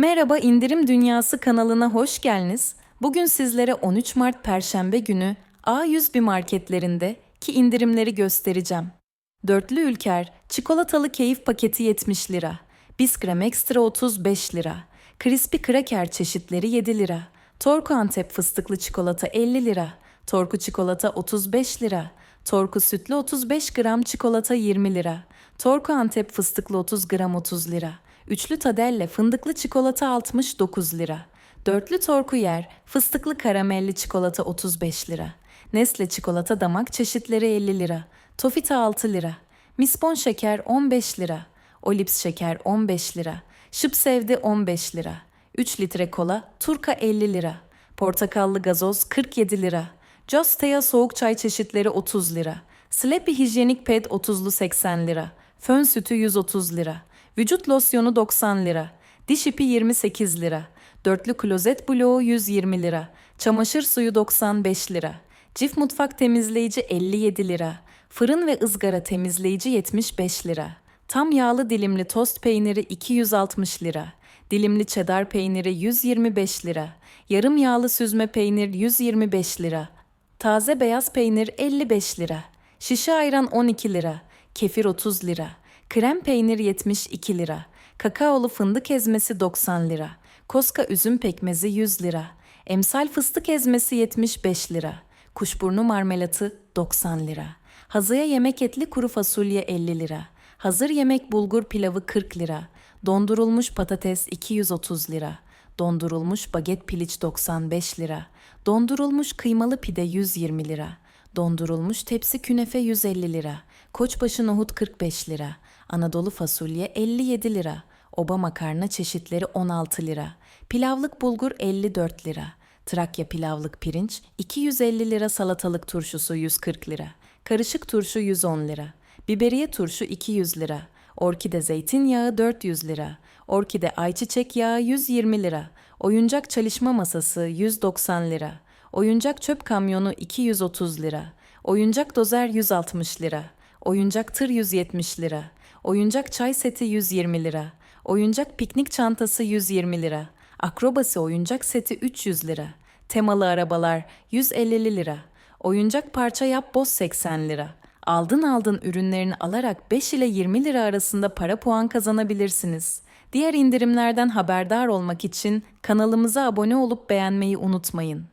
Merhaba İndirim Dünyası kanalına hoş geldiniz. Bugün sizlere 13 Mart Perşembe günü A101 marketlerinde ki indirimleri göstereceğim. Dörtlü Ülker çikolatalı keyif paketi 70 lira. Biskrem Ekstra 35 lira. Crispy Kraker çeşitleri 7 lira. Torku Antep fıstıklı çikolata 50 lira. Torku çikolata 35 lira. Torku sütlü 35 gram çikolata 20 lira. Torku Antep fıstıklı 30 gram 30 lira. Üçlü Tadelle fındıklı çikolata 69 lira. Dörtlü Torku Yer fıstıklı karamelli çikolata 35 lira. Nesle çikolata damak çeşitleri 50 lira. Tofita 6 lira. Mispon şeker 15 lira. Olips şeker 15 lira. Şıp sevdi 15 lira. 3 litre kola Turka 50 lira. Portakallı gazoz 47 lira. Jostea soğuk çay çeşitleri 30 lira. Sleepy hijyenik ped 30'lu 80 lira. Fön sütü 130 lira. Vücut losyonu 90 lira. Diş ipi 28 lira. Dörtlü klozet bloğu 120 lira. Çamaşır suyu 95 lira. Cif mutfak temizleyici 57 lira. Fırın ve ızgara temizleyici 75 lira. Tam yağlı dilimli tost peyniri 260 lira. Dilimli çedar peyniri 125 lira. Yarım yağlı süzme peynir 125 lira. Taze beyaz peynir 55 lira. Şişe ayran 12 lira. Kefir 30 lira. Krem peynir 72 lira. Kakaolu fındık ezmesi 90 lira. Koska üzüm pekmezi 100 lira. Emsal fıstık ezmesi 75 lira. Kuşburnu marmelatı 90 lira. Hazıya yemek etli kuru fasulye 50 lira. Hazır yemek bulgur pilavı 40 lira. Dondurulmuş patates 230 lira. Dondurulmuş baget piliç 95 lira. Dondurulmuş kıymalı pide 120 lira. Dondurulmuş tepsi künefe 150 lira. Koçbaşı nohut 45 lira. Anadolu fasulye 57 lira. Oba makarna çeşitleri 16 lira. Pilavlık bulgur 54 lira. Trakya pilavlık pirinç 250 lira salatalık turşusu 140 lira. Karışık turşu 110 lira. Biberiye turşu 200 lira. Orkide zeytinyağı 400 lira. Orkide ayçiçek yağı 120 lira. Oyuncak çalışma masası 190 lira. Oyuncak çöp kamyonu 230 lira. Oyuncak dozer 160 lira. Oyuncak tır 170 lira. Oyuncak çay seti 120 lira. Oyuncak piknik çantası 120 lira. Akrobasi oyuncak seti 300 lira. Temalı arabalar 150 lira. Oyuncak parça yap boz 80 lira. Aldın aldın ürünlerini alarak 5 ile 20 lira arasında para puan kazanabilirsiniz. Diğer indirimlerden haberdar olmak için kanalımıza abone olup beğenmeyi unutmayın.